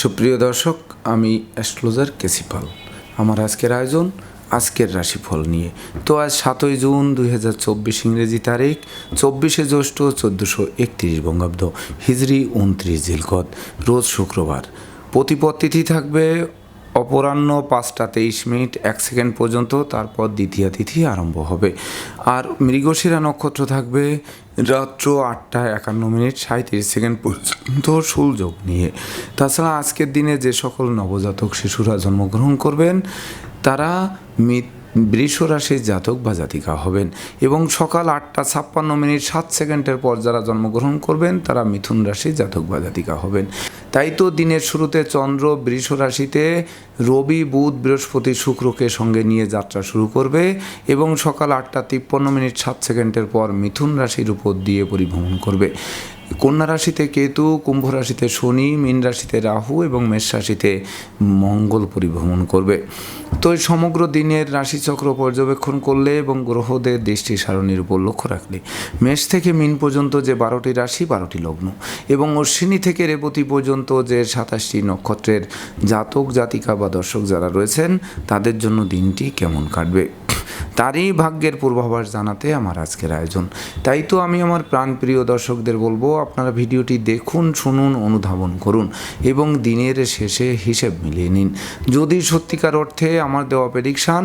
সুপ্রিয় দর্শক, আমি অ্যাস্ট্রোলজার কেসিপাল আমার আজকের আয়োজন আজকের রাশিফল নিয়ে। তো আজ সাতই জুন দুই হাজার চব্বিশ ইংরেজি তারিখ, চব্বিশে জ্যৈষ্ঠ চোদ্দোশো একত্রিশ বঙ্গাব্দ, হিজড়ি উনত্রিশ জিলকদ রোজ শুক্রবার। প্রতিপদ তিথি থাকবে অপরাহ্ন পাঁচটা তেইশ মিনিট, এক সেকেন্ড পর্যন্ত, তারপর দ্বিতীয় তিথি আরম্ভ হবে। আর মৃগশিরা নক্ষত্র থাকবে রাত্র আটটা একান্ন মিনিট সাঁত্রিশ সেকেন্ড পর্যন্ত সুযোগ নিয়ে। তাছাড়া আজকের দিনে যে সকল নবজাতক শিশুরা জন্মগ্রহণ করবেন, তারা মিত বৃষ রাশির জাতক বা জাতিকা হবেন এবং সকাল আটটা ছাপ্পান্ন মিনিট সাত সেকেন্ডের পর যারা জন্মগ্রহণ করবেন, তারা মিথুন রাশির জাতক বা জাতিকা হবেন। তাই তো দিনের শুরুতে চন্দ্র বৃষ রাশিতে রবি, বুধ, বৃহস্পতি, শুক্রকে সঙ্গে নিয়ে যাত্রা শুরু করবে এবং সকাল আটটা তিপ্পান্ন মিনিট সাত সেকেন্ডের পর মিথুন রাশির উপর দিয়ে পরিভ্রমণ করবে। কন্যা রাশিতে কেতু, কুম্ভ রাশিতে শনি, মীন রাশিতে রাহু এবং মেষ রাশিতে মঙ্গল পরিভ্রমণ করবে। তো সমগ্র দিনের রাশিচক্র পর্যবেক্ষণ করলে এবং গ্রহদের দৃষ্টি সারণীর উপর লক্ষ্য রাখলে মেষ থেকে মিন পর্যন্ত যে বারোটি রাশি, বারোটি লগ্ন এবং অশ্বিনী থেকে রেবতী পর্যন্ত যে সাতাশটি নক্ষত্রের জাতক, জাতিকা বা দর্শক যারা রয়েছেন, তাদের জন্য দিনটি কেমন কাটবে? তারই ভাগ্যের পূর্বাভাস জানাতে আমার আজকের আয়োজন। তাই তো আমি আমার প্রাণপ্রিয় দর্শকদের বলব, আপনারা ভিডিওটি দেখুন, শুনুন, অনুধাবন করুন এবং দিনের শেষে হিসেব মিলিয়ে নিন। যদি সত্যিকার অর্থে আমার দেওয়া প্রেডিকশান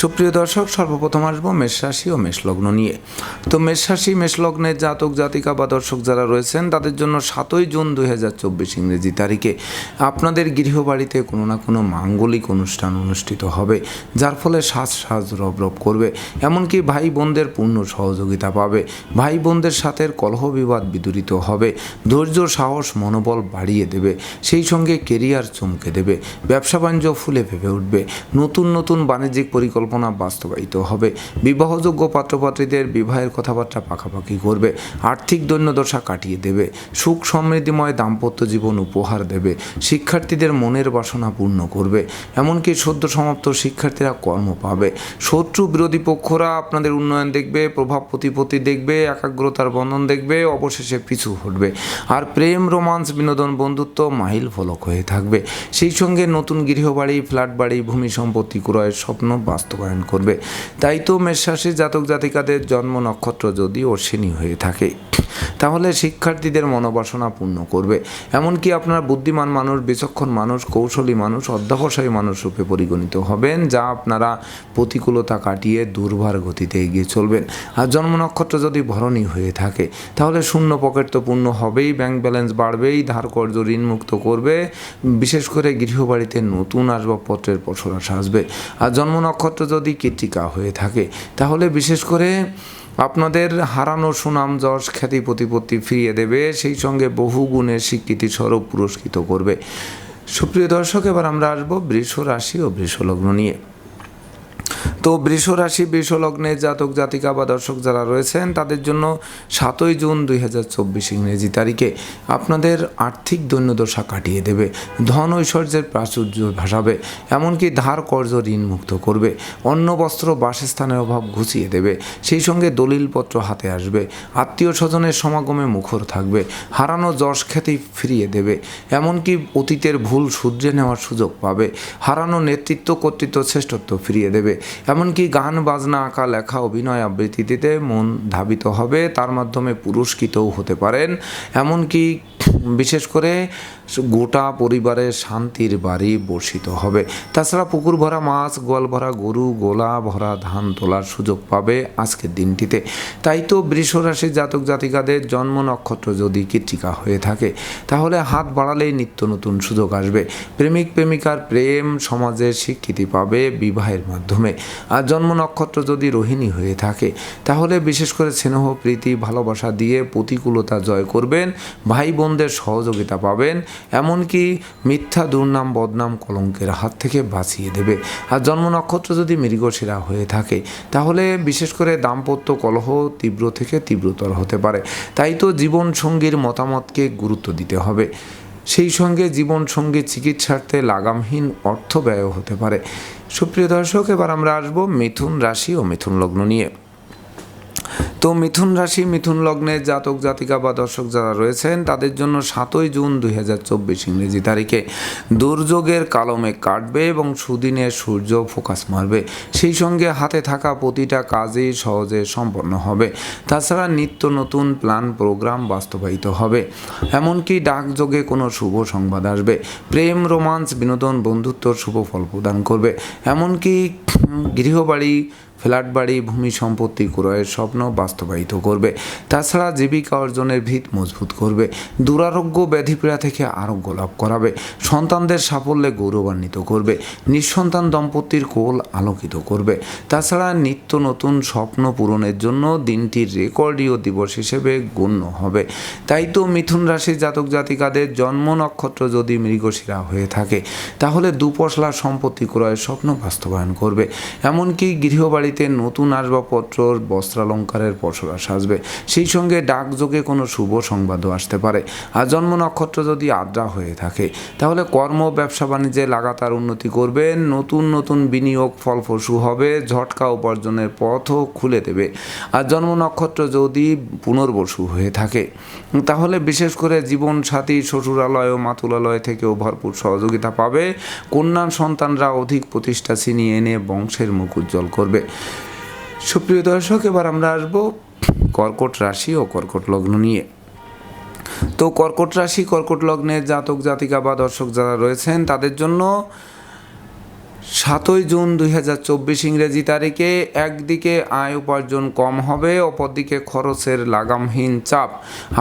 সুপ্রিয় দর্শক, সর্বপ্রথম আসব মেষ রাশি ও মেষলগ্ন নিয়ে। তো মেষ রাশি, মেষ মেষলগ্নের জাতক, জাতিকা বা দর্শক যারা রয়েছেন, তাদের জন্য সাতই জুন দুই হাজার চব্বিশ ইংরেজি তারিখে আপনাদের গৃহবাড়িতে কোনো না কোনো মাঙ্গলিক অনুষ্ঠান অনুষ্ঠিত হবে, যার ফলে সাজ সাজ রব রব করবে। এমনকি ভাই বোনদের পূর্ণ সহযোগিতা পাবে। ভাই বোনদের সাথে কলহ বিবাদ বিদূরিত হবে। ধৈর্য, সাহস, মনোবল বাড়িয়ে দেবে। সেই সঙ্গে কেরিয়ার চমকে দেবে। ব্যবসা বাণিজ্য ফুলে ভেবে উঠবে। নতুন নতুন বাণিজ্যিক পরিকল্পনা বাস্তবায়িত হবে। বিবাহযোগ্য পাত্রপাত্রীদের বিবাহের কথাবার্তা পাকাপাকি করবে। আর্থিক দৈন্যদশা কাটিয়ে দেবে। সুখ সমৃদ্ধিময় দাম্পত্য জীবন উপহার দেবে। শিক্ষার্থীদের মনের বাসনা পূর্ণ করবে। এমনকি সদ্য সমাপ্ত শিক্ষার্থীরা কর্ম পাবে। শত্রু বিরোধী পক্ষরা আপনাদের উন্নয়ন দেখবে, প্রভাব প্রতিপত্তি দেখবে, একাগ্রতার বন্ধন দেখবে, অবশেষে পিছু হটবে। আর প্রেম, রোমান্স, বিনোদন, বন্ধুত্ব মাইল ফলক হয়ে থাকবে। সেই সঙ্গে নতুন গৃহবাড়ি, ফ্ল্যাট বাড়ি, ভূমি সম্পত্তি ক্রয়ের স্বপ্ন বাস্তবায়ন করবে। তাই তো মেষরাশির জাতক জাতিকাদের জন্ম নক্ষত্র যদি অশ্বিনী হয়ে থাকে, তাহলে শিক্ষার্থীদের মনোবাসনা পূর্ণ করবে। এমনকি আপনার বুদ্ধিমান মানুষ, বিচক্ষণ মানুষ, কৌশলী মানুষ, অধ্যবসায়ী মানুষ রূপে পরিগণিত হবেন, যা আপনারা প্রতিকূলতা কাটিয়ে দুর্বার গতিতে এগিয়ে চলবেন। আর জন্ম নক্ষত্র যদি ভরণী হয়ে থাকে, তাহলে শূন্য পকেট তো পূর্ণ হবেই ব্যাংক ব্যালেন্স বাড়বেই, ধার কর্য ঋণমুক্ত করবে, বিশেষ করে গৃহবাড়িতে নতুন আসবাবপত্রের পসরাস আসবে আর জন্ম নক্ষত্র যদি কীর্তিকা হয়ে থাকে, তাহলে বিশেষ করে আপনাদের হারানো সুনাম যশ খ্যাতি প্রতিপত্তি ফিরিয়ে দেবে, সেই সঙ্গে বহু গুণের স্বীকৃতি স্বরূপ পুরস্কৃত করবে। সুপ্রিয় দর্শক, এবার আমরা আসব বৃষ রাশি ও বৃষলগ্ন নিয়ে। তো বৃষ রাশি, বৃষ জাতক, জাতিকা বা দর্শক যারা রয়েছেন, তাদের জন্য সাতই জুন দুই হাজার চব্বিশ ইংরেজি তারিখে আপনাদের আর্থিক দৈন্যদশা কাটিয়ে দেবে, ধন ঐশ্বর্যের প্রাচুর্য ভাসাবে, এমনকি ধার কর্য ঋণ মুক্ত করবে, অন্ন, বস্ত্র, বাসস্থানের অভাব ঘুচিয়ে দেবে, সেই সঙ্গে দলিলপত্র হাতে আসবে, আত্মীয় স্বজনের সমাগমে মুখর থাকবে, হারানো যশ খ্যাতি ফিরিয়ে দেবে, এমনকি অতীতের ভুল শুধরে নেওয়ার সুযোগ পাবে, হারানো নেতৃত্ব কর্তৃত্ব শ্রেষ্ঠত্ব ফিরিয়ে দেবে এমনকি গান, বাজনা, আঁকা, লেখা, অভিনয় আবৃত্তিতে মন ধাবিত হবে, তার মাধ্যমে পুরস্কৃতও হতে পারেন। এমনকি বিশেষ করে গোটা পরিবারের শান্তির বাড়ি বর্ষিত হবে। তাছাড়া পুকুর ভরা মাছ, গোয়াল ভরা গরু, গোলা ভরা ধান তোলার সুযোগ পাবে আজকের দিনটিতে। তাই তো বৃষ রাশির জাতক জাতিকাদের জন্ম নক্ষত্র যদি কীর্তিকা হয়ে থাকে, তাহলে হাত বাড়ালেই নিত্য নতুন সুযোগ আসবে। প্রেমিক, প্রেমিকার প্রেম সমাজের স্বীকৃতি পাবে বিবাহের মাধ্যমে। আর জন্ম নক্ষত্র যদি রোহিণী হয়ে থাকে, তাহলে বিশেষ করে স্নেহ, প্রীতি, ভালোবাসা দিয়ে প্রতিকূলতা জয় করবেন ভাই বোনদের সহযোগিতা পাবেন, এমনকি মিথ্যা দুর্নাম, বদনাম, কলঙ্কের হাত থেকে বাঁচিয়ে দেবে। আর জন্ম নক্ষত্র যদি মৃগশিরা হয়ে থাকে, তাহলে বিশেষ করে দাম্পত্য কলহ তীব্র থেকে তীব্রতর হতে পারে। তাই তো জীবন সঙ্গীর মতামতকে গুরুত্ব দিতে হবে। সেই সঙ্গে জীবন সঙ্গী চিকিৎসার্থে লাগামহীন অর্থ ব্যয় হতে পারে। সুপ্রিয় দর্শক এবার আমরা আসব মিথুন রাশি ও মিথুন লগ্ন নিয়ে। তো মিথুন রাশি, মিথুন লগ্নে জাতক, জাতিকা বা দর্শক যারা রয়েছেন, তাদের জন্য সাতই জুন দুই হাজার চব্বিশ ইংরেজি তারিখে দুর্যোগের কালমে কাটবে এবং সুদিনে সূর্য ফোকাস মারবে। সেই সঙ্গে হাতে থাকা প্রতিটা কাজই সহজে সম্পন্ন হবে। তাছাড়া নিত্য নতুন প্ল্যান, প্রোগ্রাম বাস্তবায়িত হবে। এমনকি ডাকযোগে কোনো শুভ সংবাদ আসবে। প্রেম, রোমান্স, বিনোদন বন্ধুত্বর শুভ ফল প্রদান করবে। এমনকি গৃহবাড়ি ফ্ল্যাট বাড়ি, ভূমি সম্পত্তি, ক্রয়ের স্বপ্ন বাস্তবায়িত করবে। তাছাড়া জীবিকা অর্জনের ভিত মজবুত করবে। দুরারোগ্য ব্যাধিপীড়া থেকে আরোগ্য লাভ করাবে। সন্তানদের সাফল্যে গৌরবান্বিত করবে। নিঃসন্তান দম্পতির কোল আলোকিত করবে। তাছাড়া নিত্য নতুন স্বপ্ন পূরণের জন্য দিনটির রেকর্ডীয় দিবস হিসেবে গণ্য হবে। তাই তো মিথুন রাশির জাতক জাতিকাদের জন্ম নক্ষত্র যদি মৃগশিরা হয়ে থাকে, তাহলে দুপশলা সম্পত্তি ক্রয়ের স্বপ্ন বাস্তবায়ন করবে। এমনকি গৃহবাড়িতে নতুন আসবাবপত্রর বস্ত্রালঙ্কারের পসরা সাজবে সেই সঙ্গে ডাকযোগে কোনো শুভ সংবাদও আসতে পারে। আর জন্ম নক্ষত্র যদি আদ্রা হয়ে থাকে, তাহলে কর্ম, ব্যবসা বাণিজ্যে লাগাতার উন্নতি করবে নতুন নতুন বিনিয়োগ ফলপ্রসূ হবে, ঝটকা উপার্জনের পথও খুলে দেবে। আর জন্ম নক্ষত্র যদি পুনর্বসু হয়ে থাকে, তাহলে বিশেষ করে জীবন সাথী শ্বশুরালয় ও মাতুলালয় থেকেও ভরপুর সহযোগিতা পাবে। কন্যা সন্তানরা অধিক প্রতিষ্ঠা ছিনিয়ে এনে বংশের মুখ উজ্জ্বল করবে। সুপ্রিয় দর্শক, এবার আমরা আসব কর্কট রাশি ও কর্কট লগ্ন নিয়ে। তো কর্কট রাশি, কর্কট লগ্নের জাতক, জাতিকা বা দর্শক যারা রয়েছেন, তাদের জন্য সাতই জুন দুই হাজার চব্বিশ ইংরেজি তারিখে একদিকে আয় উপার্জন কম হবে, অপরদিকে খরচের লাগামহীন চাপ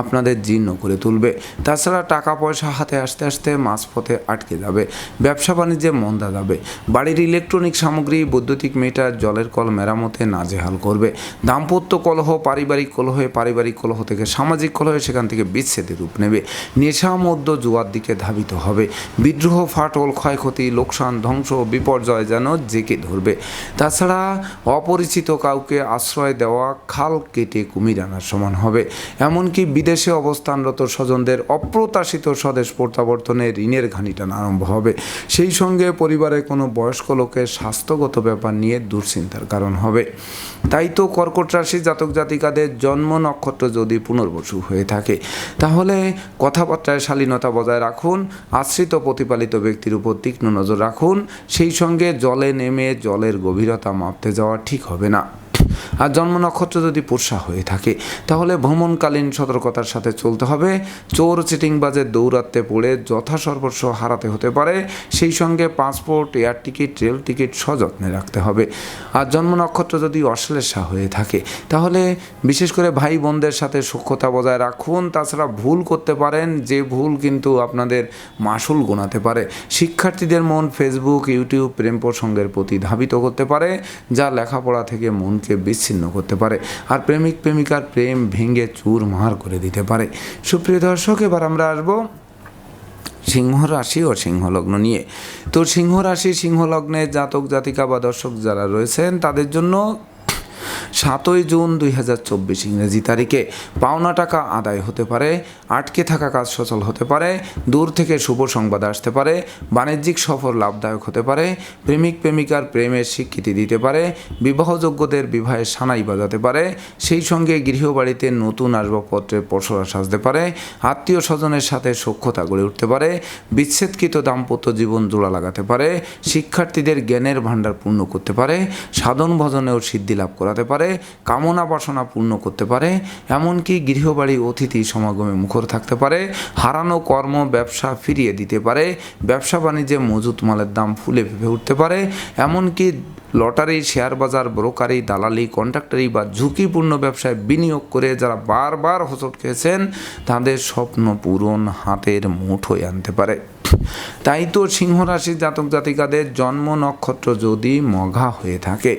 আপনাদের জীর্ণ করে তুলবে। তাছাড়া টাকা পয়সা হাতে আসতে আসতে মাঝপথে আটকে যাবে, ব্যবসা বাণিজ্যে মন্দা যাবে। বাড়ির ইলেকট্রনিক সামগ্রী, বৈদ্যুতিক মিটার, জলের কল মেরামতে নাজেহাল করবে। দাম্পত্য কলহ, পারিবারিক কলহে পারিবারিক কলহ থেকে সামাজিক কলহে সেখান থেকে বিচ্ছেদের রূপ নেবে। নেশা মধ্য জুয়ার দিকে ধাবিত হবে। বিদ্রোহ, ফাটল, ক্ষয়ক্ষতি, লোকসান, ধ্বংস, বিপর্যয় যেন জেকে ধরবে। তাছাড়া অপরিচিত কাউকে আশ্রয় দেওয়া খাল কেটে কুমির আনার সমান হবে। এমনকি বিদেশে অবস্থানরত স্বজনদের অপ্রত্যাশিত স্বদেশ প্রত্যাবর্তনে ঋণের ঘানিটান আরম্ভ হবে। সেই সঙ্গে পরিবারের কোনো বয়স্ক লোকের স্বাস্থ্যগত ব্যাপার নিয়ে দুশ্চিন্তার কারণ হবে। তাই তো কর্কট রাশি জাতক জাতিকাদের জন্ম নক্ষত্র যদি পুনর্বসু হয়ে থাকে, তাহলে কথাবার্তায় শালীনতা বজায় রাখুন, আশ্রিত প্রতিপালিত ব্যক্তির উপর তীক্ষ্ণ নজর রাখুন, সেই সঙ্গে জলে নেমে জলের গভীরতা মাপতে যাওয়া ঠিক হবে না। আর জন্ম নক্ষত্র যদি পোষা হয়ে থাকে, তাহলে ভ্রমণকালীন সতর্কতার সাথে চলতে হবে। চোর চিটিংবাজের দৌরাত্মে পড়ে যথাসর্বস্ব হারাতে হতে পারে। সেই সঙ্গে passport, air ticket, rail ticket সযত্নে রাখতে হবে। আর জন্ম নক্ষত্র যদি অশ্লেষা হয়ে থাকে, তাহলে বিশেষ করে ভাই বোনদের সাথে সূক্ষ্মতা বজায় রাখুন। তাছাড়া ভুল করতে পারেন, যে ভুল কিন্তু আপনাদের মাসুল গোনাতে পারে। শিক্ষার্থীদের মন ফেসবুক ইউটিউব প্রেম প্রসঙ্গের প্রতি ধাবিত করতে পারে, যা লেখাপড়া থেকে মনকে বিচ্ছিন্ন করতে পারে আর প্রেমিক প্রেমিকার প্রেম ভেঙে চুর মার করে দিতে পারে। সুপ্রিয় দর্শক, এবার আমরা আসব সিংহ রাশি ও সিংহ লগ্ন নিয়ে। তো সিংহ রাশি সিংহ লগ্নে জাতক জাতিকা বা দর্শক যারা রয়েছেন, তাদের জন্য সাতই জুন দুই হাজার চব্বিশ ইংরেজি তারিখে পাওনা টাকা আদায় হতে পারে, আটকে থাকা কাজ সচল হতে পারে, দূর থেকে শুভ সংবাদ আসতে পারে, বাণিজ্যিক সফর লাভদায়ক হতে পারে, প্রেমিক প্রেমিকার প্রেমের স্বীকৃতি দিতে পারে, বিবাহযোগ্যদের বিবাহের সানাই বাজাতে পারে, সেই সঙ্গে গৃহবাড়িতে নতুন আসবাবপত্রের পসরা সাজতে পারে, আত্মীয় স্বজনের সাথে সখ্যতা গড়ে উঠতে পারে, বিচ্ছেদকৃত দাম্পত্য জীবন জোড়া লাগাতে পারে, শিক্ষার্থীদের জ্ঞানের ভাণ্ডার পূর্ণ করতে পারে, সাধন ভজনেও সিদ্ধি লাভ করাতে পারে, কামনা বাসনা পূর্ণ করতে পারে, এমনকি গৃহবাড়ি অতিথি সমাগমে মুখর থাকতে পারে, হারানো কর্ম, ব্যবসা ফিরিয়ে দিতে পারে, ব্যবসা বাণিজ্যে মজুত মালের দাম ফুলে ফেপে উঠতে পারে, এমনকি লটারি, শেয়ার বাজার, ব্রোকারি, দালালি, কন্ট্রাক্টারি বা ঝুঁকিপূর্ণ ব্যবসায় বিনিয়োগ করে যারা বারবার হোঁচট খেয়েছেন, তাদের স্বপ্ন পূরণ হাতের মুঠোয় আনতে পারে। তাই তো সিংহ রাশির জাতক জাতিকাদের জন্ম নক্ষত্র যদি মঘা হয়ে থাকে।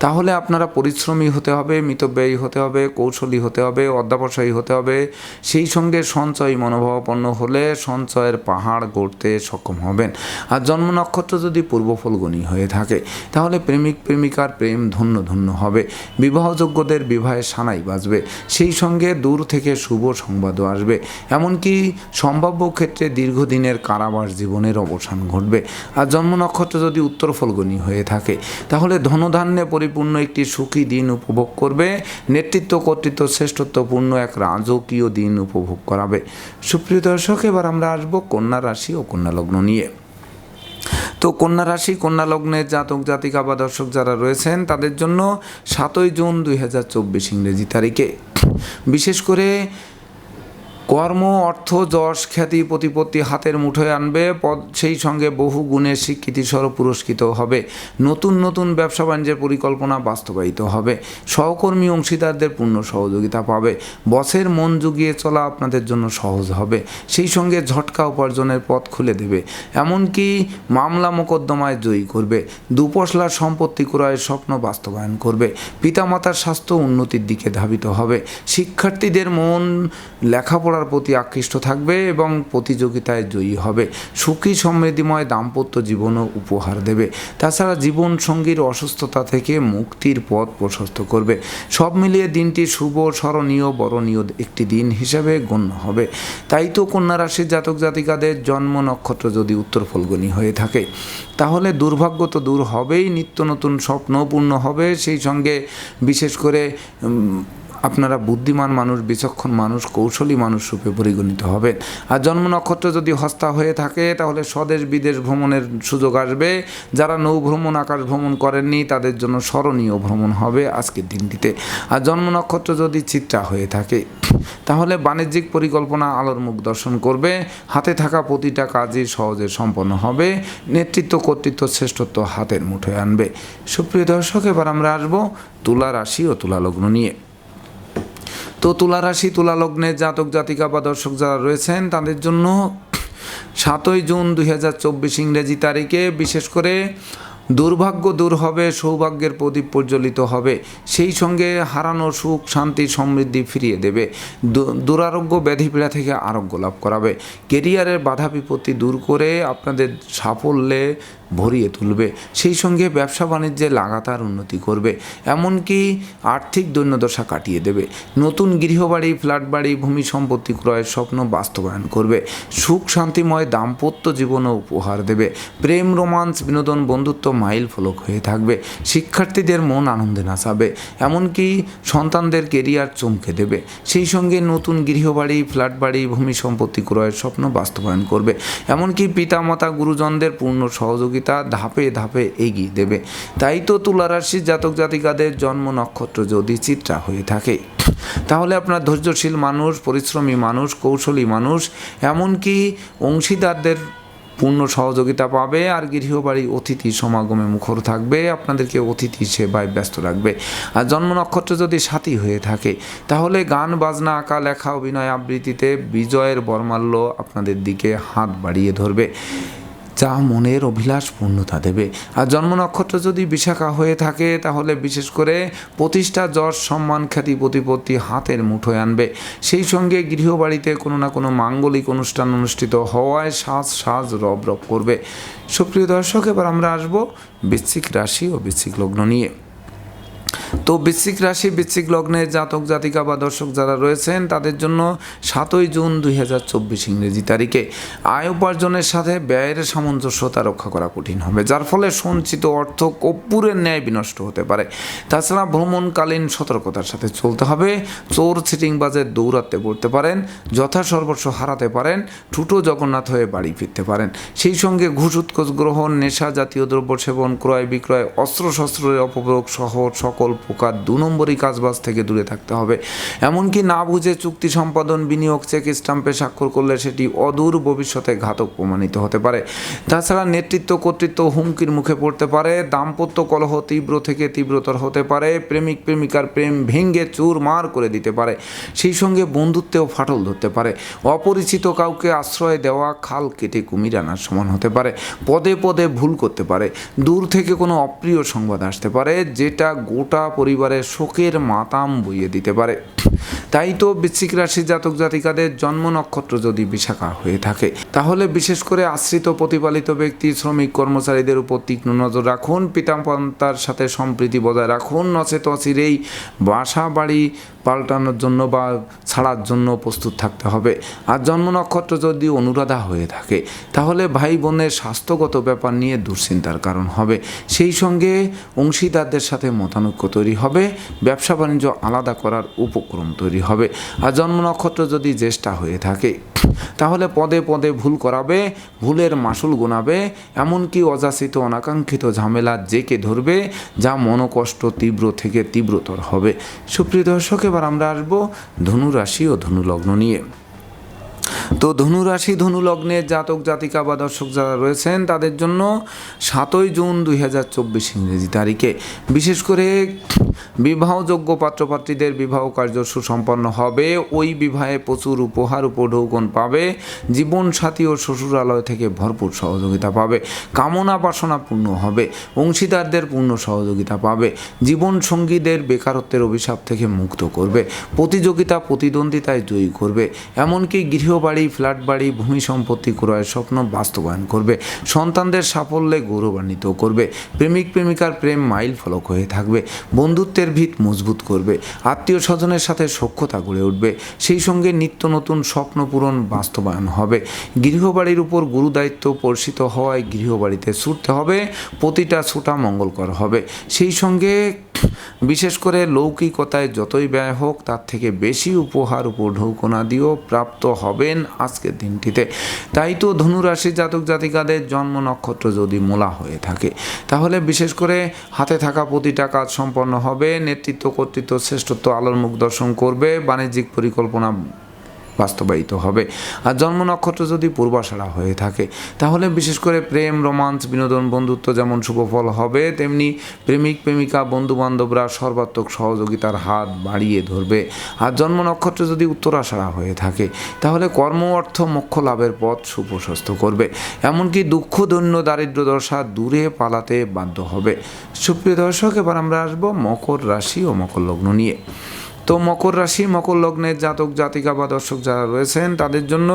তাহলে আপনারা পরিশ্রমী হতে হবে, মিতব্যয়ী হতে হবে, কৌশলী হতে হবে, অধ্যাবসায়ী হতে হবে। সেই সঙ্গে সঞ্চয় মনোভাবাপন্ন হলে সঞ্চয়ের পাহাড় গড়তে সক্ষম হবেন। আর জন্ম নক্ষত্র যদি পূর্ব ফলগুনি হয়ে থাকে, তাহলে প্রেমিক প্রেমিকার প্রেম ধন্য ধন্য হবে। বিবাহযোগ্যদের বিবাহে সানাই বাজবে। সেই সঙ্গে দূর থেকে শুভ সংবাদও আসবে। এমনকি সম্ভাব্য ক্ষেত্রে দীর্ঘদিনের কারাবাস জীবনের অবসান ঘটবে। আর জন্ম নক্ষত্র যদি উত্তর ফলগুনি হয়ে থাকে, তাহলে ধনধান্যে পরিপূর্ণ একটি সুখী দিন উপভোগ করবে। নেতৃত্ব কর্তৃত্ব শ্রেষ্ঠত্বপূর্ণ এক রাজকীয় দিন উপভোগ করাবে। সুপ্রিয় দর্শক, এবার আমরা আসব কন্যা রাশি ও কন্যা লগ্ন নিয়ে। তো কন্যা রাশি, কন্যা লগ্নের জাতক, জাতিকা বা দর্শক যারা রয়েছেন, তাদের জন্য সাতই জুন দুই হাজার চব্বিশ ইংরেজি তারিখে। বিশেষ করে কর্ম, অর্থ, যশ, খ্যাতি, প্রতিপত্তি হাতের মুঠোয় আনবে। পদ, সেই সঙ্গে বহু গুণের স্বীকৃতিসহ পুরস্কৃত হবে। নতুন নতুন ব্যবসা বাণিজ্যের পরিকল্পনা বাস্তবায়িত হবে। সহকর্মী, অংশীদারদের পূর্ণ সহযোগিতা পাবে। বসের মন জুগিয়ে চলা আপনাদের জন্য সহজ হবে। সেই সঙ্গে ঝটকা উপার্জনের পথ খুলে দেবে। এমনকি মামলা মোকদ্দমায় জয়ী করবে। দুপশলার সম্পত্তি ক্রয়ের স্বপ্ন বাস্তবায়ন করবে। পিতামাতার স্বাস্থ্য উন্নতির দিকে ধাবিত হবে। শিক্ষার্থীদের মন, লেখাপড়ার প্রতি আকৃষ্ট থাকবে এবং প্রতিযোগিতায় জয়ী হবে। সুখী, সমৃদ্ধিময় দাম্পত্য জীবনও উপহার দেবে। তাছাড়া জীবন সঙ্গীর অসুস্থতা থেকে মুক্তির পথ প্রশস্ত করবে। সব মিলিয়ে দিনটি শুভ, স্মরণীয়, বরণীয় একটি দিন হিসেবে গণ্য হবে। তাই তো কন্যা রাশির জাতক জাতিকাদের জন্ম নক্ষত্র যদি উত্তর ফলগুনি হয়ে থাকে, তাহলে দুর্ভাগ্য তো দূর হবেই। নিত্য নতুন স্বপ্ন পূর্ণ হবে। সেই সঙ্গে বিশেষ করে আপনারা বুদ্ধিমান মানুষ, বিচক্ষণ মানুষ, কৌশলী মানুষ রূপে পরিগণিত হবেন। আর জন্ম নক্ষত্র যদি হস্তা হয়ে থাকে, তাহলে স্বদেশ বিদেশ ভ্রমণের সুযোগ আসবে। যারা নৌ ভ্রমণ, আকাশ ভ্রমণ করেননি, তাদের জন্য স্মরণীয় ভ্রমণ হবে আজকের দিনটিতে। আর জন্ম নক্ষত্র যদি চিত্রা হয়ে থাকে, তাহলে বাণিজ্যিক পরিকল্পনা আলোর মুখ দর্শন করবে। হাতে থাকা প্রতিটা কাজই সহজে সম্পন্ন হবে। নেতৃত্ব, কর্তৃত্ব, শ্রেষ্ঠত্ব হাতের মুঠোয় আনবে। সুপ্রিয় দর্শক, এবার আমরা আসব তুলা রাশি ও তুলা লগ্ন নিয়ে। তো তুলা রাশি, তুলা লগ্নে জাতক, জাতিকা বা দর্শক যারা রয়েছেন, তাদের জন্য সাতই জুন দুই হাজার চব্বিশ ইংরেজি তারিখে বিশেষ করে দুর্ভাগ্য দূর হবে, সৌভাগ্যের প্রদীপ প্রজ্বলিত হবে। সেই সঙ্গে হারানো সুখ, শান্তি, সমৃদ্ধি ফিরিয়ে দেবে। দুরারোগ্য ব্যাধিপীড়া থেকে আরোগ্য লাভ করাবে। কেরিয়ারের বাধা বিপত্তি দূর করে আপনাদের সাফল্যে ভরিয়ে তুলবে। সেই সঙ্গে ব্যবসা বাণিজ্যে লাগাতার উন্নতি করবে, এমনকি আর্থিক দৈন্যদশা কাটিয়ে দেবে। নতুন গৃহবাড়ি ফ্ল্যাট বাড়ি ভূমি সম্পত্তি ক্রয়ের স্বপ্ন বাস্তবায়ন করবে। সুখ, শান্তিময় দাম্পত্য জীবনও উপহার দেবে। প্রেম, রোমান্স, বিনোদন, বন্ধুত্ব মাইল ফলক হয়ে থাকবে। শিক্ষার্থীদের মন আনন্দে নাচাবে, এমনকি সন্তানদের কেরিয়ার চমকে দেবে। সেই সঙ্গে নতুন গৃহবাড়ি ফ্ল্যাট বাড়ি ভূমি সম্পত্তি ক্রয়ের স্বপ্ন বাস্তবায়ন করবে। এমনকি পিতামাতা, গুরুজনদের পূর্ণ সহযোগিতা ধাপে ধাপে এগিয়ে দেবে। তাই তো তুলারাশির জাতক জাতিকাদের জন্ম নক্ষত্র যদি চিত্রা হয়ে থাকে। তাহলে আপনার ধৈর্যশীল মানুষ, পরিশ্রমী মানুষ, কৌশলী মানুষ, এমনকি অংশীদারদের পূর্ণ সহযোগিতা পাবে আর গৃহবাড়ি অতিথি সমাগমে মুখর থাকবে, আপনাদেরকে অতিথি সেবায় ব্যস্ত রাখবে। আর জন্ম নক্ষত্র যদি সাথী হয়ে থাকে, তাহলে গান, বাজনা, আঁকা, লেখা, অভিনয় আবৃত্তিতে বিজয়ের বর্মাল্য আপনাদের দিকে হাত বাড়িয়ে ধরবে। যা মনের অভিলাষ পূর্ণতা দেবে। আর জন্ম নক্ষত্র যদি বিশাখা হয়ে থাকে, তাহলে বিশেষ করে প্রতিষ্ঠা যশ সম্মান খ্যাতি প্রতিপত্তি হাতের মুঠোয় আনবে। সেই সঙ্গে গৃহবাড়িতে কোনো না কোনো মাঙ্গলিক অনুষ্ঠান অনুষ্ঠিত হওয়ায় সাজ সাজ রব রব করবে। সুপ্রিয় দর্শক, এবার আমরা আসব বৃশ্চিক রাশি ও বৃশ্চিক লগ্ন নিয়ে। তো বৃশ্চিক রাশি, বৃশ্চিক লগ্নে জাতক, জাতিকা বা দর্শক যারা রয়েছেন, তাদের জন্য সাতই জুন দুই হাজার চব্বিশ ইংরেজি তারিখে আয় উপার্জনের সাথে ব্যয়ের সামঞ্জস্যতা রক্ষা করা কঠিন হবে, যার ফলে সঞ্চিত অর্থ কর্পূরের ন্যায় বিনষ্ট হতে পারে। তাছাড়া ভ্রমণকালীন সতর্কতার সাথে চলতে হবে, চোর ছিটিংবাজের দৌড়াতে পড়তে পারেন, যথা সর্বস্ব হারাতে পারেন, ঠুটো জগন্নাথ হয়ে বাড়ি ফিরতে পারেন। সেই সঙ্গে ঘুষ, উৎকোচ, গ্রহণ, নেশা জাতীয় দ্রব্য সেবন, ক্রয় বিক্রয়, অস্ত্রশস্ত্রের অপপ্রয়োগ সহ সকল প্রকার দু নম্বরই কাজবাজ থেকে দূরে থাকতে হবে। এমনকি না বুঝে চুক্তি সম্পাদন, বিনিয়োগ, চেক স্টাম্পে স্বাক্ষর করলে সেটি অদূর ভবিষ্যতে ঘাতক প্রমাণিত হতে পারে। তাছাড়া নেতৃত্ব, কর্তৃত্ব হুমকির মুখে পড়তে পারে। দাম্পত্য কলহ তীব্র থেকে তীব্রতর হতে পারে। প্রেমিক, প্রেমিকার প্রেম ভেঙ্গে চুরমার করে দিতে পারে। সেই সঙ্গে বন্ধুত্বেও ফাটল ধরতে পারে। অপরিচিত কাউকে আশ্রয় দেওয়া, খাল কেটে কুমির আনার সমান হতে পারে। পদে পদে ভুল করতে পারে। দূর থেকে কোনো অপ্রিয় সংবাদ আসতে পারে। যেটা গোটা পরিবারের শোকের মাতাম বইয়ে দিতে পারে। তাই তো বৃশ্চিক রাশি জাতক জাতিকাদের জন্ম নক্ষত্র যদি বিশাখা হয়ে থাকে, তাহলে বিশেষ করে আশ্রিত প্রতিপালিত ব্যক্তি, শ্রমিক, কর্মচারীদের উপর তীক্ষ্ণ নজর রাখুন পিতামাতার সাথে সম্প্রীতি বজায় রাখুন নচেত অচিরেই বাসা বাড়ি পাল্টানোর জন্য বা ছাড়ার জন্য প্রস্তুত থাকতে হবে। আর জন্ম নক্ষত্র যদি অনুরাধা হয়ে থাকে, তাহলে ভাই বোনের স্বাস্থ্যগত ব্যাপার নিয়ে দুশ্চিন্তার কারণ হবে। সেই সঙ্গে অংশীদারদের সাথে মতানৈক্য তৈরি হবে। ব্যবসা বাণিজ্য আলাদা করার উপক্রম তৈরি হবে। আর জন্ম নক্ষত্র যদি জ্যেষ্ঠা হয়ে থাকে, তাহলে পদে পদে ভুল করাবে, ভুলের মাসুল গোনাবে, এমনকি অযাচিত অনাকাঙ্ক্ষিত ঝামেলা জেকে ধরবে, যা মনোকষ্ট তীব্র থেকে তীব্রতর হবে। সুপ্রিয় দর্শক, এবার আমরা আসব ধনুরাশি ও ধনুলগ্ন নিয়ে। তো ধনু রাশি ধনু লগ্নের জাতক, জাতিকা বা দর্শক যারা রয়েছেন, তাদের জন্য সাতই জুন দুই হাজার চব্বিশ ইংরেজি তারিখে। বিশেষ করে বিবাহযোগ্য পাত্রপাত্রীদের বিবাহ কার্য সুসম্পন্ন হবে। ওই বিবাহে প্রচুর উপহার, উপঢৌকন পাবে। জীবনসাথী ও শ্বশুরালয় থেকে ভরপুর সহযোগিতা পাবে। কামনা বাসনা পূর্ণ হবে। অংশীদারদের পূর্ণ সহযোগিতা পাবে। জীবন সঙ্গীদের বেকারত্বের অভিশাপ থেকে মুক্ত করবে। প্রতিযোগিতা, প্রতিদ্বন্দ্বিতায় জয়ী করবে। এমনকি গৃহবাড়ি ফ্ল্যাট বাড়ি ভূমি সম্পত্তি ক্রয়ের স্বপ্ন বাস্তবায়ন করবে। সন্তানদের সাফল্যে গৌরবান্বিত করবে। প্রেমিক প্রেমিকার প্রেম মাইল ফলক হয়ে থাকবে। বন্ধুত্বের ভিত মজবুত করবে। আত্মীয় স্বজনের সাথে সখ্যতা গড়ে উঠবে। সেই সঙ্গে নিত্য নতুন স্বপ্ন পূরণ বাস্তবায়ন হবে। গৃহবাড়ির উপর গুরুদায়িত্ব পরিচিত হওয়ায় গৃহবাড়িতে ছুটতে হবে। প্রতিটা ছুটা মঙ্গলকর হবে। সেই সঙ্গে বিশেষ করে লৌকিকতায় যতই ব্যয় হোক, তার থেকে বেশি উপহার উপঢৌকনা দিয়েও প্রাপ্ত হবেন আজকের দিনটিতে। তাই তো ধনুরাশি জাতক জাতিকাদের জন্ম নক্ষত্র যদি মোলা হয়ে থাকে, তাহলে বিশেষ করে হাতে থাকা প্রতিটা কাজ সম্পন্ন হবে, নেতৃত্ব কর্তৃত্ব শ্রেষ্ঠত্ব আলোর মুখ দর্শন করবে, বাণিজ্যিক পরিকল্পনা বাস্তবায়িত হবে। আর জন্ম নক্ষত্র যদি পূর্বাশারা হয়ে থাকে, তাহলে বিশেষ করে প্রেম, রোমান্স, বিনোদন, বন্ধুত্ব যেমন শুভফল হবে, তেমনি প্রেমিক, প্রেমিকা বন্ধু বান্ধবরা সর্বাত্মক সহযোগিতার হাত বাড়িয়ে ধরবে। আর জন্ম নক্ষত্র যদি উত্তরাশারা হয়ে থাকে, তাহলে কর্ম অর্থ মোক্ষ লাভের পথ সুপ্রশস্ত করবে। এমনকি দুঃখ, দৈন্য, দারিদ্র দশা দূরে পালাতে বাধ্য হবে। সুপ্রিয় দর্শক, এবার আমরা আসব মকর রাশি ও মকর লগ্ন নিয়ে। তো মকর রাশি, মকর লগ্নের জাতক, জাতিকা বা দর্শক যারা রয়েছেন, তাদের জন্য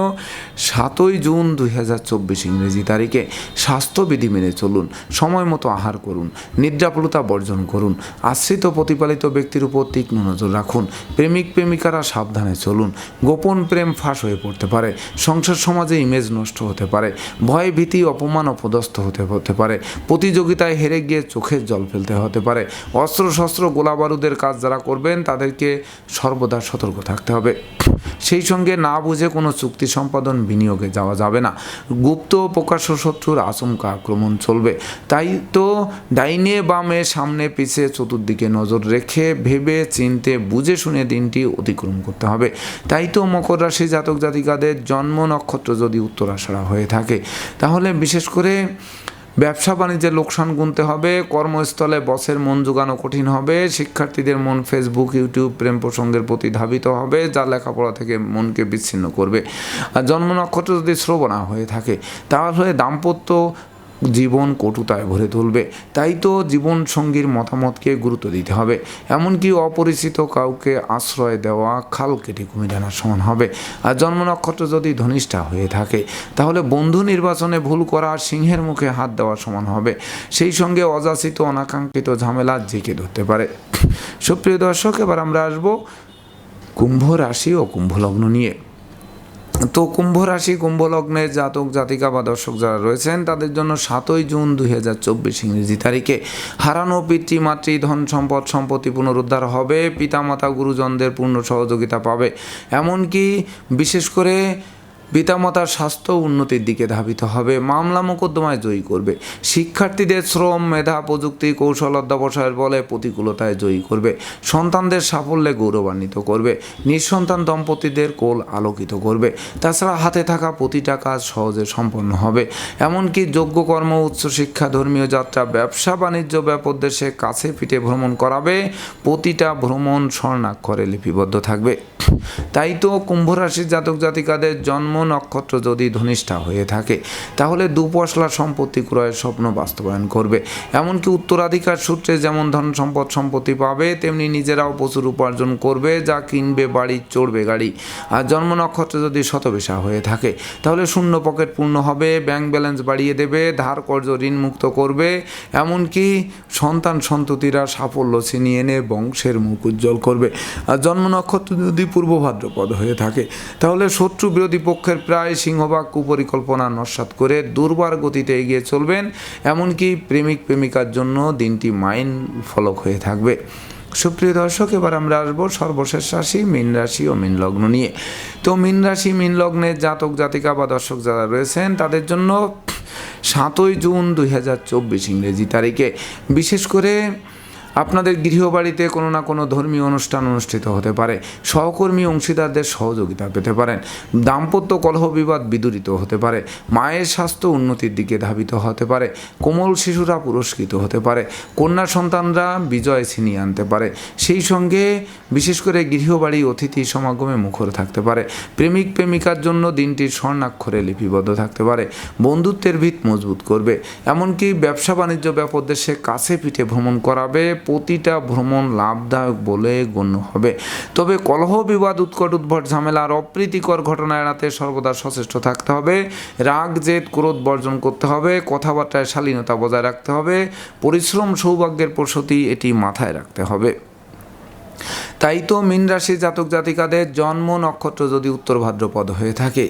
সাতই জুন দুই হাজার চব্বিশ ইংরেজি তারিখে স্বাস্থ্যবিধি মেনে চলুন, সময় মতো আহার করুন নিদ্রাপুলতা বর্জন করুন, আশ্রিত প্রতিপালিত ব্যক্তির উপর তীক্ষ্ণ নজর রাখুন, প্রেমিক, প্রেমিকারা সাবধানে চলুন, গোপন প্রেম ফাঁস হয়ে পড়তে পারে, সংসার সমাজে ইমেজ নষ্ট হতে পারে, ভয়, ভীতি, অপমান, অপদস্থ হতে হতে পারে, প্রতিযোগিতায় হেরে গিয়ে চোখের জল ফেলতে হতে পারে অস্ত্র শস্ত্র গোলা বারুদের কাজ যারা করবেন, তাদেরকে সর্বদা সতর্ক থাকতে হবে। সেই সঙ্গে না বুঝে কোনো চুক্তি সম্পাদন বিনিয়োগে যাওয়া যাবে না। গুপ্ত প্রকাশ্য শত্রুর আচমকা আক্রমণ চলবে। তাই তো ডাইনে বামে সামনে পিছে চতুর্দিকে নজর রেখে ভেবে চিনতে বুঝে শুনে দিনটি অতিক্রম করতে হবে। তাই তো মকর রাশি জাতক জাতিকাদের জন্ম নক্ষত্র যদি উত্তরাষাঢ়া হয়ে থাকে, তাহলে বিশেষ করে ব্যবসা বাণিজ্যে লোকসান গুনতে হবে, কর্মস্থলে বসের মন জোগানো কঠিন হবে, শিক্ষার্থীদের মন ফেসবুক ইউটিউব প্রেম প্রসঙ্গের প্রতি ধাবিত হবে, যা লেখাপড়া থেকে মনকে বিচ্ছিন্ন করবে। আর জন্ম নক্ষত্র যদি শ্রবণা হয়ে থাকে, তাহলে দাম্পত্য জীবন কটুতায় ভরে তুলবে। তাই তো জীবন সঙ্গীর মতামতকে গুরুত্ব দিতে হবে। এমনকি অপরিচিত কাউকে আশ্রয় দেওয়া খাল কেটে কুমির আনার সমান হবে। আর জন্ম নক্ষত্র যদি ধনিষ্ঠা হয়ে থাকে, তাহলে বন্ধু নির্বাচনে ভুল করা সিংহের মুখে হাত দেওয়া সমান হবে। সেই সঙ্গে অযাচিত অনাকাঙ্ক্ষিত ঝামেলা জেঁকে ধরতে পারে। সুপ্রিয় দর্শক, এবার আমরা আসব কুম্ভ রাশি ও কুম্ভ লগ্ন নিয়ে। তো কুম্ভ রাশি, কুম্ভ লগ্নের জাতক, জাতিকা বা দর্শক যারা রয়েছেন, তাদের জন্য সাতই জুন দুই হাজার চব্বিশ ইংরেজি তারিখে হারানো পিতৃ, মাতৃ, ধন সম্পদ, সম্পত্তি পুনরুদ্ধার হবে, পিতামাতা, গুরুজনদের পূর্ণ সহযোগিতা পাবে। এমনকি বিশেষ করে পিতামাতার স্বাস্থ্য উন্নতির দিকে ধাবিত হবে। মামলা মোকদ্দমায় জয়ী করবে। শিক্ষার্থীদের শ্রম, মেধা, প্রযুক্তি, কৌশল অধ্যবসায়ের বলে প্রতিকূলতায় জয়ী করবে। সন্তানদের সাফল্যে গৌরবান্বিত করবে। নিঃসন্তান দম্পতিদের কোল আলোকিত করবে। তাছাড়া হাতে থাকা প্রতিটা কাজ সহজে সম্পন্ন হবে। এমনকি যোগ্য কর্ম উচ্চশিক্ষা ধর্মীয় যাত্রা, ব্যবসা, বাণিজ্য ব্যাপদেশে কাছে পিঠে ভ্রমণ করাবে। প্রতিটা ভ্রমণ স্বর্ণাক্ষরে লিপিবদ্ধ থাকবে। তাই তো কুম্ভ রাশির জাতক জাতিকাদের জন্ম নক্ষত্র যদি ধনিষ্ঠা হয়ে থাকে, তাহলে দুপশলা সম্পত্তি ক্রয়ের স্বপ্ন বাস্তবায়ন করবে। এমনকি উত্তরাধিকার সূত্রে যেমন ধন সম্পদ সম্পত্তি পাবে, তেমনি নিজেরাও প্রচুর উপার্জন করবে, যা কিনবে, বাড়ি, চড়বে গাড়ি। আর জন্ম নক্ষত্র যদি শতবেশা হয়ে থাকে, তাহলে শূন্য পকেট পূর্ণ হবে, ব্যাংক ব্যালেন্স বাড়িয়ে দেবে, ধার কর্য ঋণ মুক্ত করবে। এমনকি সন্তান সন্ততিরা সাফল্য ছিনিয়ে এনে বংশের মুখ উজ্জ্বল করবে। আর জন্ম নক্ষত্র যদি পূর্ব ভাদ্রপদ হয়ে থাকে, তাহলে শত্রু বিরোধী পক্ষের প্রায় সিংহভাগ কুপরিকল্পনা নস্বাত করে দুর্বার গতিতে এগিয়ে চলবেন, এমনকি প্রেমিক প্রেমিকার জন্য দিনটি মাইন্ড ফলক হয়ে থাকবে। সুপ্রিয় দর্শক, এবার আমরা আসব সর্বশেষ রাশি, মীন রাশি ও মীন লগ্ন নিয়ে। তো মীন রাশি, মীন লগ্নের জাতক, জাতিকা বা দর্শক যারা রয়েছেন, তাদের জন্য সাতই জুন দুই হাজার চব্বিশ ইংরেজি তারিখে। বিশেষ করে আপনাদের গৃহবাড়িতে কোনো না কোনো ধর্মীয় অনুষ্ঠান অনুষ্ঠিত হতে পারে। সহকর্মী অংশীদারদের সহযোগিতা পেতে পারেন। দাম্পত্য কলহ বিবাদ বিদূরিত হতে পারে। মায়ের স্বাস্থ্য উন্নতির দিকে ধাবিত হতে পারে। কোমল শিশুরা পুরস্কৃত হতে পারে। কন্যা সন্তানরা বিজয় ছিনিয়ে আনতে পারে। সেই সঙ্গে বিশেষ করে গৃহবাড়ি অতিথি সমাগমে মুখর থাকতে পারে। প্রেমিক প্রেমিকার জন্য দিনটি স্বর্ণাক্ষরে লিপিবদ্ধ থাকতে পারে। বন্ধুত্বের ভিত মজবুত করবে। এমনকি ব্যবসা বাণিজ্য ব্যাপদেশে কাছে পিঠে ভ্রমণ করাবে প্রতিটা ভ্রমণ লাভদায়ক বলে গণ্য হবে। তবে কলহ, বিবাদ, উৎকট, উদ্ভট, ঝামেলা আর অপ্রীতিকর ঘটনা এড়াতে সর্বদা সচেষ্ট থাকতে হবে। রাগ, জেদ, ক্রোধ বর্জন করতে হবে। কথাবার্তায় শালীনতা বজায় রাখতে হবে। পরিশ্রম, সৌভাগ্যের প্রসূতি এটি মাথায় রাখতে হবে। তাই তো মীন রাশি জাতক জাতিকাদের জন্ম নক্ষত্র যদি উত্তর ভাদ্রপদ হয়ে থাকে।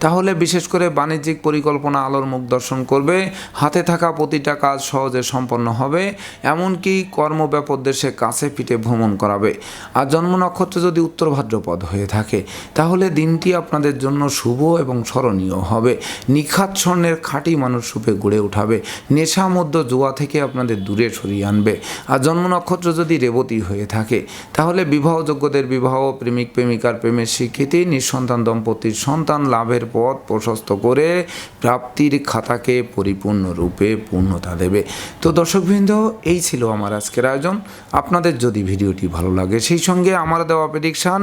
তাহলে বিশেষ করে বাণিজ্যিক পরিকল্পনা আলোর মুখ দর্শন করবে, হাতে থাকা প্রতিটা কাজ সহজে সম্পন্ন হবে, এমনকি কর্মব্যাপক দেশে কাছে পিঠে ভ্রমণ করাবে। আর জন্ম নক্ষত্র যদি উত্তর ভাদ্রপদ হয়ে থাকে, তাহলে দিনটি আপনাদের জন্য শুভ এবং স্মরণীয় হবে। নিখাত স্বর্ণের খাঁটি মানুষ রূপে গড়ে উঠাবে। নেশা মধ্য জোয়া থেকে আপনাদের দূরে সরিয়ে আনবে। আর জন্ম নক্ষত্র যদি রেবতী হয়ে থাকে, তাহলে বিবাহযোগ্যদের বিবাহ প্রেমিক প্রেমিকার প্রেমের স্বীকৃতি, নিঃসন্তান দম্পতির সন্তান লাভের পথ প্রশস্ত করে প্রাপ্তির খাতাকে পরিপূর্ণরূপে পূর্ণতা দেবে। তো দর্শকবৃন্দ, এই ছিল আমার আজকের আয়োজন। আপনাদের যদি ভিডিওটি ভালো লাগে, সেই সঙ্গে আমার দেওয়া প্রেডিকশান